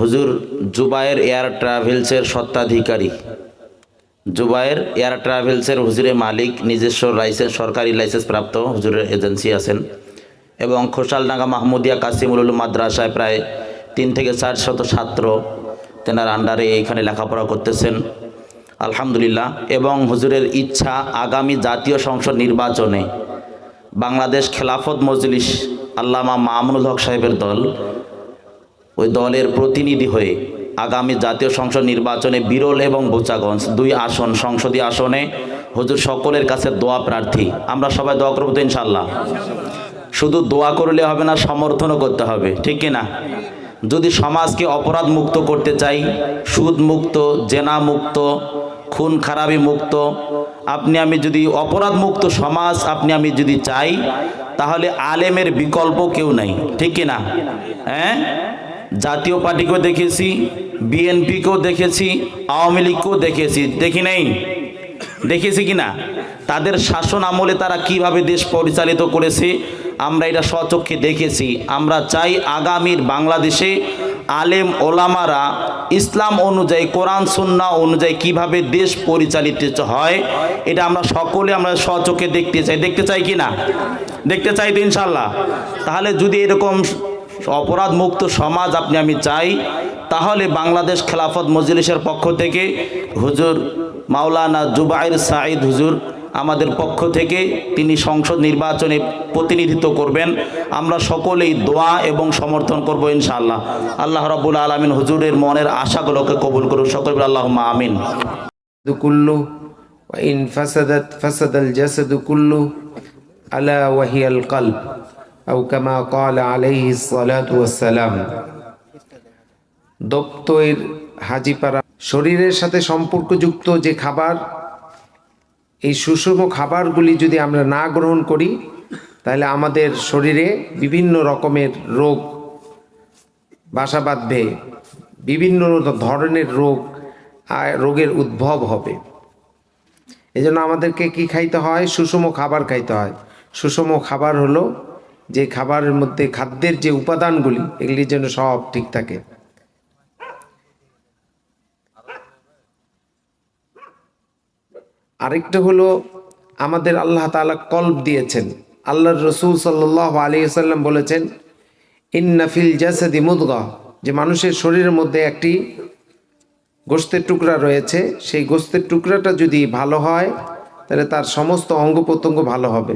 হুজুর জুবায়ের এয়ার ট্রাভেলসের সত্ত্বাধিকারী জুবায়ের এয়ার ট্রাভেলসের হুজুরের মালিক, নিজস্ব লাইসেন্স, সরকারি লাইসেন্স প্রাপ্ত হুজুরের এজেন্সি আছেন এবং খোসালডাঙ্গা মাহমুদিয়া কাসিমুল মাদ্রাসায় প্রায় তিন থেকে চার শত ছাত্র তেনার আন্ডারে এইখানে লেখাপড়া করতেছেন। আলহামদুলিল্লাহ। এবং হুজুরের ইচ্ছা আগামী জাতীয় সংসদ নির্বাচনে বাংলাদেশ খেলাফত মজলিস আল্লামা মামুনুল হক সাহেবের দল ওই দলের প্রতিনিধি হয়ে আগামী জাতীয় সংসদ নির্বাচনে বিরল এবং বোচাগঞ্জ দুই আসন সংসদীয় আসনে হুজুর সকলের কাছে দোয়া প্রার্থী। আমরা সবাই দোয়া করব তো ইনশাল্লাহ শুধু দোয়া করলে হবে না, সমর্থনও করতে হবে, ঠিক কি না? যদি সমাজকে অপরাধ মুক্ত করতে চাই সুদ মুক্ত জেনা মুক্ত খুন খারাপি মুক্ত, আপনি আমি যদি অপরাধ মুক্ত সমাজ আপনি আমি যদি চাই, তাহলে আলেমের বিকল্প কেউ নাই, ঠিক কি না? হ্যাঁ? জাতীয় পার্টিকেও দেখেছি, বিএনপিকেও দেখেছি, আওয়ামী লীগকেও দেখেছি। দেখি নাই? দেখেছি কি না তাদের শাসন আমলে তারা কীভাবে দেশ পরিচালিত করেছে, আমরা এটা স্বচক্ষে দেখেছি। আমরা চাই আগামীর বাংলাদেশে আলেম ওলামারা ইসলাম অনুযায়ী, কোরআন, সুন্না অনুযায়ী কীভাবে দেশ পরিচালিত হয়, এটা আমরা সকলে আমরা স্বচক্ষে দেখতে চাই। দেখতে চাই কি না দেখতে চাই তো ইনশাল্লাহ তাহলে যদি এরকম অপরাধ মুক্ত সমাজ আপনি আমি চাই তাহলে বাংলাদেশ খেলাফত মজলিসের পক্ষ থেকে হুজুর মাওলানা জুবাইর সাঈদ হুজুর আমাদের পক্ষ থেকে তিনি সংসদ নির্বাচনে প্রতিনিধিত্ব করবেন আমরা সকলেই দোয়া এবং সমর্থন করব ইনশাআল্লাহ আল্লাহ রব্বুল আলমিন হুজুরের মনের আশাগুলোকে কবুল করুন সকল আল্লাহ আমিন كله وإن فسدت فسد الجسد كله ألا وهي القلب أو كما قال عليه الصلاة والسلام দপ্তর হাজিপাড়া শরীরের সাথে সম্পর্কযুক্ত যে খাবার এই সুষম খাবারগুলি যদি আমরা না গ্রহণ করি তাহলে আমাদের শরীরে বিভিন্ন রকমের রোগ বাসা বাঁধবে বিভিন্ন ধরনের রোগ আর রোগের উদ্ভব হবে এই জন্য আমাদেরকে কি খাইতে হয় সুষম খাবার খাইতে হয় সুষম খাবার হলো যে খাবারের মধ্যে খাদ্যের যে উপাদানগুলি এগুলি যেন সব ঠিক থাকে। আরেকটা হলো, আমাদের আল্লাহ তাআলা কল্ব দিয়েছেন। আল্লাহর রসুল সাল্লাহ আলী সাল্লাম বলেছেন ইন্নাফিল জাসাদি মুদগা যে মানুষের শরীরের মধ্যে একটি গোস্তের টুকরা রয়েছে, সেই গোস্তের টুকরাটা যদি ভালো হয়, তাহলে তার সমস্ত অঙ্গ প্রত্যঙ্গ ভালো হবে।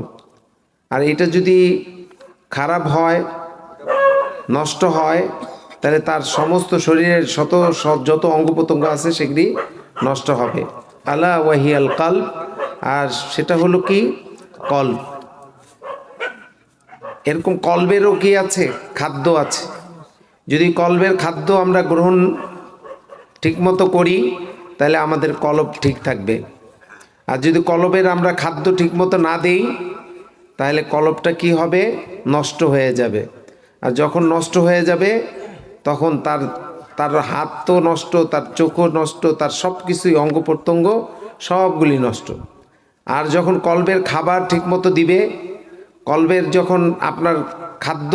আর এটা যদি খারাপ হয়, নষ্ট হয়, তাহলে তার সমস্ত শরীরের শত যত অঙ্গ প্রত্যঙ্গ আছে সেগুলি নষ্ট হবে। আলা ওয়াহিয়াল কাল আর সেটা হলো কি? কল এরকম কলবেরও কি আছে? খাদ্য আছে। যদি কলবের খাদ্য আমরা গ্রহণ ঠিকমতো করি, তাহলে আমাদের কলব ঠিক থাকবে। আর যদি কলবের আমরা খাদ্য ঠিকমতো না দেই তাহলে কলবটা কি হবে? নষ্ট হয়ে যাবে। আর যখন নষ্ট হয়ে যাবে, তখন তার তার হাত তো নষ্ট, তার চোখও নষ্ট, তার সব কিছুই অঙ্গ প্রত্যঙ্গ, সবগুলি নষ্ট। আর যখন কলবের খাবার ঠিকমতো দিবে, কলবের যখন আপনার খাদ্য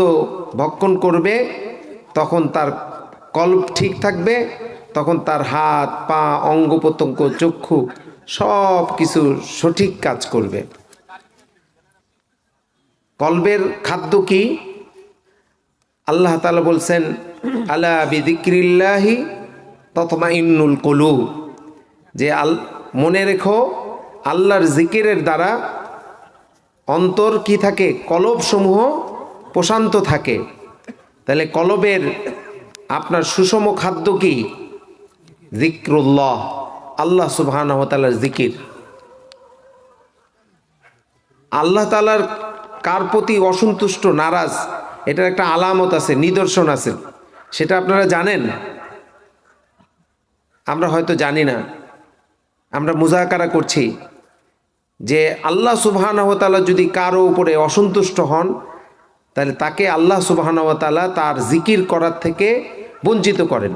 ভক্ষণ করবে, তখন তার কল্প ঠিক থাকবে, তখন তার হাত, পা, অঙ্গ প্রত্যঙ্গ, চক্ষু সব কিছু সঠিক কাজ করবে। কলবের খাদ্য কি? আল্লাহ তালা বলছেন, আলা বিদিক্রিল্লাহি তথমা ইন্নুল কলু যে আল, মনে রেখো, আল্লাহর জিকিরের দ্বারা অন্তর কি থাকে? কলব সমূহ প্রশান্ত থাকে। তাহলে কলবের আপনার সুষম খাদ্য কি? জিক্রুল্লাহ আল্লাহ ওয়া জিকির। আল্লাহ তালার কার প্রতি অসন্তুষ্ট, নারাজ, এটার একটা আলামত আছে, নিদর্শন আছে। সেটা আপনারা জানেন? আমরা হয়তো জানি না। আমরা মুজাকারা করছি। যে আল্লাহ সুবাহানহতালা যদি কারও উপরে অসন্তুষ্ট হন, তাহলে তাকে আল্লাহ সুবাহানহতালা তার জিকির করার থেকে বঞ্চিত করেন।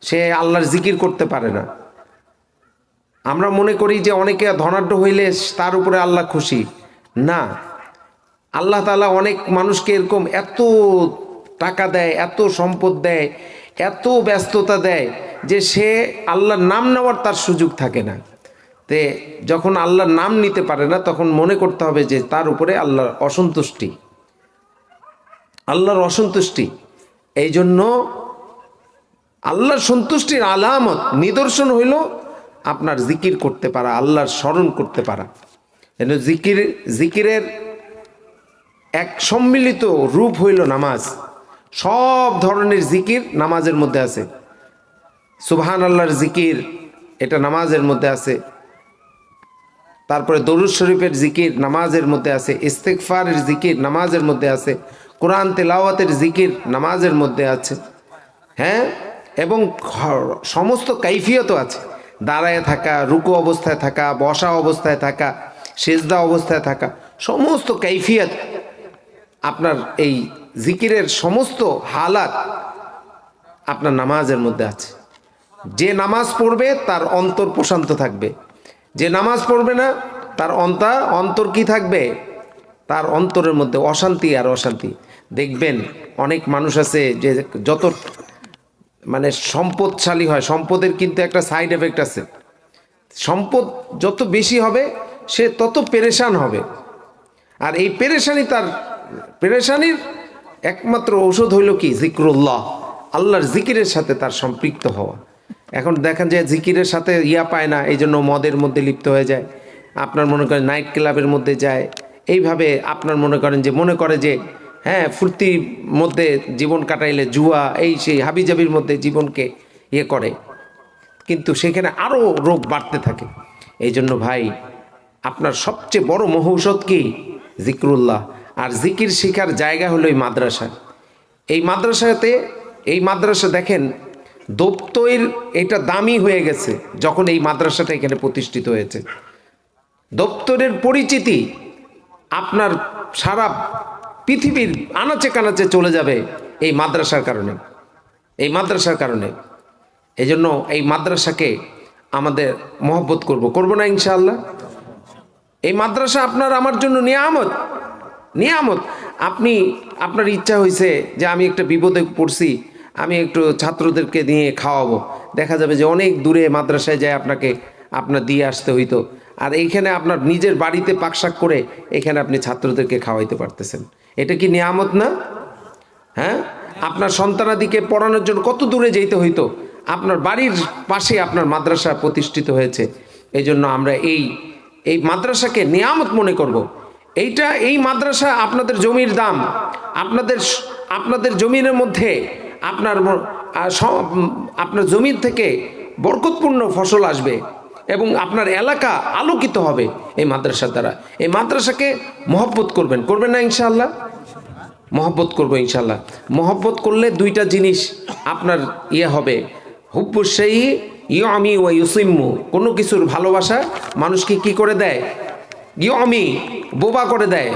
সে আল্লাহর জিকির করতে পারে না। আমরা মনে করি যে অনেকে ধনাঢ্য হইলে তার উপরে আল্লাহ খুশি। না। আল্লাহ তালা অনেক মানুষকে এরকম এত টাকা দেয়, এত সম্পদ দেয়, এত ব্যস্ততা দেয় যে সে আল্লাহর নাম নেওয়ার তার সুযোগ থাকে না। তে যখন আল্লাহর নাম নিতে পারে না, তখন মনে করতে হবে যে তার উপরে আল্লাহর অসন্তুষ্টি। আল্লাহর অসন্তুষ্টি। এই জন্য আল্লাহর সন্তুষ্টির আলামত, নিদর্শন হইল আপনার জিকির করতে পারা, আল্লাহর স্মরণ করতে পারা। যেন জিকির, জিকিরের এক সম্মিলিত রূপ হইল নামাজ। সব ধরনের জিকির নামাজের মধ্যে আছে। সুবহান আল্লাহর জিকির, এটা নামাজের মধ্যে আছে। তারপরে দরুদ শরীফের জিকির নামাজের মধ্যে আছে। ইস্তেকফারের জিকির নামাজের মধ্যে আছে। কোরআন তেলাওয়াতের জিকির নামাজের মধ্যে আছে। হ্যাঁ? এবং সমস্ত কাইফিয়তও আছে। দাঁড়ায় থাকা, রুকু অবস্থায় থাকা, বসা অবস্থায় থাকা, সেজদা অবস্থায় থাকা, সমস্ত কাইফিয়ত আপনার এই জিকিরের সমস্ত হালাত আপনার নামাজের মধ্যে আছে। যে নামাজ পড়বে, তার অন্তর প্রশান্ত থাকবে। যে নামাজ পড়বে না, তার অন্তর অন্তর কি থাকবে? তার অন্তরের মধ্যে অশান্তি আর অশান্তি। দেখবেন, অনেক মানুষ আছে যে যত মানে সম্পদশালী হয়, সম্পদের কিন্তু একটা সাইড এফেক্ট আছে। সম্পদ যত বেশি হবে, সে তত পেরেশান হবে। আর এই পেরেশানি তার পেরেশানির একমাত্র ঔষধ হইল কি? জিক্রুল্লাহ। আল্লাহর জিকিরের সাথে তার সম্পৃক্ত হওয়া। এখন দেখেন যে জিকিরের সাথে ইয়া পায় না এই জন্য মদের মধ্যে লিপ্ত হয়ে যায়। আপনার মনে করেন নাইট ক্লাবের মধ্যে যায়। এইভাবে আপনার মনে করেন যে, মনে করে যে হ্যাঁ ফুর্তির মধ্যে জীবন কাটাইলে জুয়া, এই সেই হাবিজাবির মধ্যে জীবনকে ইয়ে করে। কিন্তু সেখানে আরও রোগ বাড়তে থাকে। এই জন্য ভাই, আপনার সবচেয়ে বড় মহৌষধ কি? জিক্রুল্লাহ। আর জিকির শিখার জায়গা হলো এই মাদ্রাসা। এই মাদ্রাসাতে, এই মাদ্রাসা দেখেন দপ্তইর এটা দামি হয়ে গেছে যখন এই মাদ্রাসাটা এখানে প্রতিষ্ঠিত হয়েছে। দপ্তরের পরিচিতি আপনার সারা পৃথিবীর আনাচে কানাচে চলে যাবে এই মাদ্রাসার কারণে। এই মাদ্রাসার কারণে। এই জন্য এই মাদ্রাসাকে আমাদের মহব্বত করব। করব না ইনশাআল্লাহ? এই মাদ্রাসা আপনার আমার জন্য নিয়ামত। নিয়ামত। আপনি, আপনার ইচ্ছা হয়েছে যে আমি একটা বিপদে পড়ছি, আমি একটু ছাত্রদেরকে নিয়ে খাওয়াবো। দেখা যাবে যে অনেক দূরে মাদ্রাসায় যায় আপনাকে, আপনার দিয়ে আসতে হইতো। আর এইখানে আপনার নিজের বাড়িতে পাকশাক করে, এখানে আপনি ছাত্রদেরকে খাওয়াইতে পারতেছেন। এটা কি নিয়ামত না? হ্যাঁ? আপনার সন্তানাদিকে পড়ানোর জন্য কত দূরে যেতে হইতো? আপনার বাড়ির পাশে আপনার মাদ্রাসা প্রতিষ্ঠিত হয়েছে। এই জন্য আমরা এই এই মাদ্রাসাকে নিয়ামত মনে করব। এইটা এই মাদ্রাসা আপনাদের জমির দাম। আপনাদের আপনাদের জমিনের মধ্যে আপনার আপনার জমির থেকে বরকতপূর্ণ ফসল আসবে এবং আপনার এলাকা আলোকিত হবে এই মাদ্রাসার দ্বারা। এই মাদ্রাসাকে মহব্বত করবেন। করবেন না ইনশাআল্লাহ? মহব্বত করব ইনশাল্লাহ মহব্বত করলে দুইটা জিনিস আপনার ইয়ে হবে। হুব্বু সেই ইয় আমি ও ইউসিম্মু কোনো কিছুর ভালোবাসা মানুষকে কি করে দেয়? ইয় আমি বোবা করে দেয়।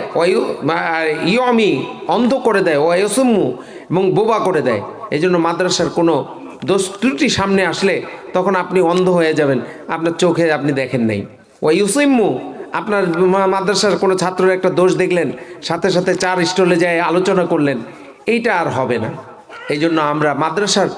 ইয় আমি অন্ধ করে দেয়। ও ইউসিম্মু এবং বোবা করে দেয়। এই জন্য মাদ্রাসার কোনো দোষ ত্রুটি সামনে আসলে তখন আপনি অন্ধ হয়ে যাবেন। আপনার চোখে আপনি দেখেন নাই। ও ইউসিম্মু আপনার মাদ্রাসার কোনো ছাত্রের একটা দোষ দেখলেন, সাথে সাথে চার স্টলে যায় আলোচনা করলেন। এইটা আর হবে না। এই জন্য আমরা মাদ্রাসার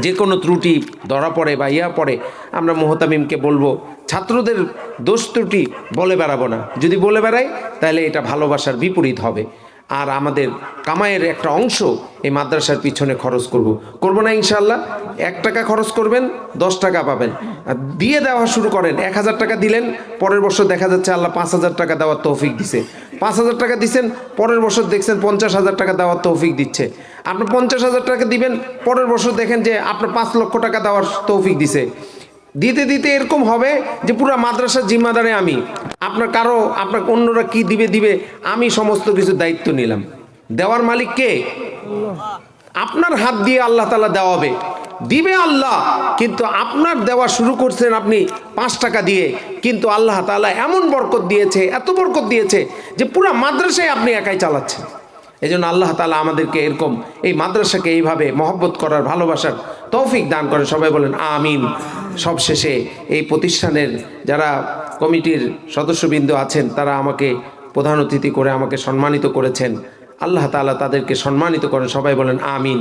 যে কোনো ত্রুটি, ধরা পড়ে বা ইয়া পড়ে, আমরা মোহতামিমকে বলব, ছাত্রদের দোষ ত্রুটি বলে বেড়াবো না। যদি বলে বেড়াই, তাহলে এটা ভালোবাসার বিপরীত হবে। আর আমাদের কামাইয়ের একটা অংশ এই মাদ্রাসার পিছনে খরচ করব। করব না ইনশাল্লাহ এক টাকা খরচ করবেন, দশ টাকা পাবেন। দিয়ে দেওয়া শুরু করেন, এক হাজার টাকা দিলেন, পরের বছর দেখা যাচ্ছে আল্লাহ পাঁচ হাজার টাকা দেওয়ার তৌফিক দিছে। পাঁচ হাজার টাকা দিচ্ছেন পরের বছর দেখছেন পঞ্চাশ হাজার টাকা দেওয়ার তৌফিক দিচ্ছে। আপনি পঞ্চাশ হাজার টাকা দিবেন, পরের বছর দেখেন যে আপনার পাঁচ লক্ষ টাকা দেওয়ার তৌফিক দিছে। দিতে দিতে এরকম হবে যে পুরো মাদ্রাসার জিম্মাদারে আমি। আপনার কারও, আপনার অন্যরা কি দিবে দিবে, আমি সমস্ত কিছু দায়িত্ব নিলাম। দেওয়ার মালিক কে? আপনার হাত দিয়ে আল্লাহ তালা দেওয়াবে। দিবে আল্লাহ, কিন্তু আপনার দেওয়া শুরু করছেন আপনি পাঁচ টাকা দিয়ে। কিন্তু আল্লাহ তাআলা এমন বরকত দিয়েছে, এত বরকত দিয়েছে যে পুরো মাদ্রাসায় আপনি একাই চালাচ্ছেন। এই জন্য আল্লাহ তালা আমাদেরকে এরকম এই মাদ্রাসাকে এইভাবে মহব্বত করার, ভালোবাসার তৌফিক দান করেন। সবাই বলেন আমিন। সবশেষে এই প্রতিষ্ঠানের যারা কমিটির সদস্যবৃন্দ আছেন তারা আমাকে প্রধান অতিথি করে আমাকে সম্মানিত করেছেন। আল্লাহ তালা তাদেরকে সম্মানিত করেন। সবাই বলেন আমিন।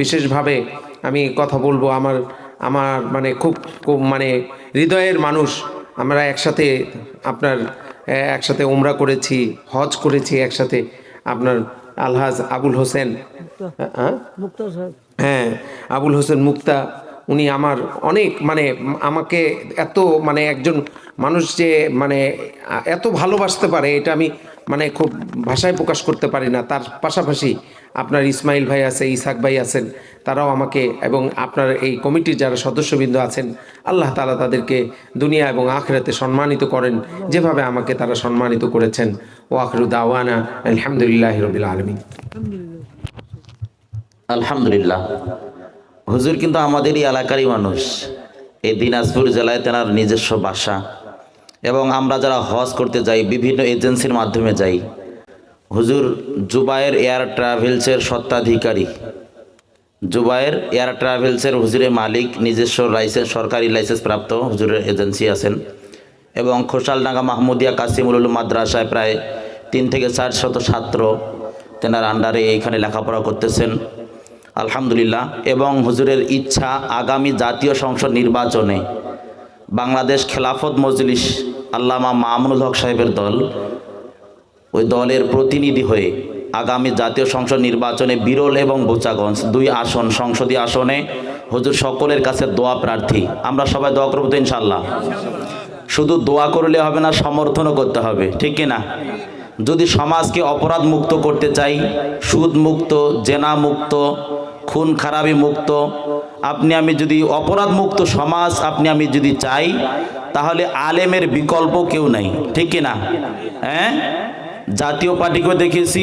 বিশেষভাবে আমি কথা বলব আমার আমার মানে খুব খুব মানে হৃদয়ের মানুষ। আমরা একসাথে আপনার একসাথে ওমরা করেছি হজ করেছি একসাথে। আপনার আলহাজ আবুল হোসেন। হ্যাঁ হ্যাঁ আবুল হোসেন মুক্তা, উনি আমার অনেক মানে আমাকে এত মানে একজন মানুষ যে মানে এত ভালোবাসতে পারে, এটা আমি মানে খুব ভাষায় প্রকাশ করতে পারি না। তার পাশাপাশি আপনার ইসমাইল ভাই আছে ইসাক ভাই আছেন, তারাও আমাকে, এবং আপনার এই কমিটির যারা সদস্যবৃন্দ আছেন, আল্লাহ তালা তাদেরকে দুনিয়া এবং আখরাতে সম্মানিত করেন, যেভাবে আমাকে তারা সম্মানিত করেছেন। ও আখরু দাওয়ানা, আলহামদুলিল্লাহ রবিল আলমী আলহামদুলিল্লাহ। হুজুর কিন্তু আমাদেরই এলাকারই মানুষ। এই দিনাজপুর জেলায় তেনার নিজস্ব বাসা এবং আমরা যারা হজ করতে যাই, বিভিন্ন এজেন্সির মাধ্যমে যাই, হুজুর জুবায়ের এয়ার ট্রাভেলসের সত্ত্বাধিকারী জুবায়ের এয়ার ট্রাভেলসের হুজুরের মালিক, নিজস্ব লাইসেন্স, সরকারি লাইসেন্স প্রাপ্ত হুজুরের এজেন্সি আছেন এবং খোসালডাঙ্গা মাহমুদিয়া কাসিমুল মাদ্রাসায় প্রায় তিন থেকে চার শত ছাত্র তেনার আন্ডারে এইখানে লেখাপড়া করতেছেন। আলহামদুলিল্লাহ, এবং হুজুরের ইচ্ছা আগামী জাতীয় সংসদ নির্বাচনে বাংলাদেশ খেলাফত মজলিস আল্লামা মামুনুল হক সাহেবের দল, ওই দলের প্রতিনিধি হয়ে আগামী জাতীয় সংসদ নির্বাচনে বিরল এবং বোচাগঞ্জ দুই আসন, সংসদীয় আসনে হুজুর সকলের কাছে দোয়া প্রার্থী। আমরা সবাই দোয়া করব ইনশাল্লাহ শুধু দোয়া করলে হবে না, সমর্থনও করতে হবে, ঠিক না যদি সমাজকে অপরাধ মুক্ত করতে চাই সুদ মুক্ত জেনা মুক্ত খুন খারাপি মুক্ত। আপনি আমি যদি অপরাধ মুক্ত সমাজ আপনি আমি যদি চাই, তাহলে আলেমের বিকল্প কেউ নাই। ঠিক কি না? হ্যাঁ? জাতীয় পার্টিকেও দেখেছি,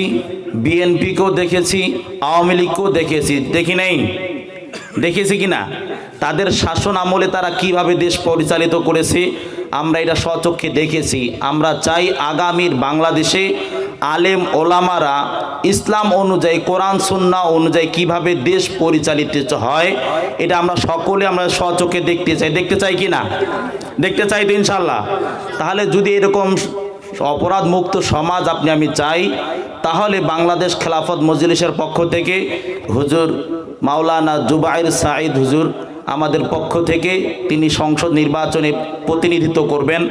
বিএনপিকেও দেখেছি, আওয়ামী লীগকেও দেখেছি। দেখি নাই? দেখেছি কি না? তাদের শাসন আমলে তারা কীভাবে দেশ পরিচালিত করেছে, আমরা এটা স্বচক্ষে দেখেছি। আমরা চাই আগামীর বাংলাদেশে আলেম ওলামারা ইসলাম অনুযায়ী, কোরআন সুন্না অনুযায়ী কীভাবে দেশ পরিচালিত হয়, এটা আমরা সকলে আমরা স্বচক্ষে দেখতে চাই। দেখতে চাই কি না? দেখতে চাই তো ইনশাল্লাহ তাহলে যদি এরকম অপরাধ মুক্ত সমাজ আপনি, আমি চাই, তাহলে বাংলাদেশ খেলাফত মজলিসের পক্ষ থেকে হুজুর মাওলানা জুবাইর সাঈদ হুজুর আমাদের পক্ষ থেকে তিনি সংসদ নির্বাচনে প্রতিনিধিত্ব করবেন।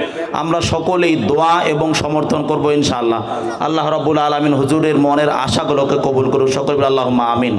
আমরা সকলেই দোয়া এবং সমর্থন করব ইনশাআল্লাহ। আল্লাহ রবুল আলমিন হুজুরের মনের আশাগুলোকে কবুল করুন সকল আল্লাহ আমিন।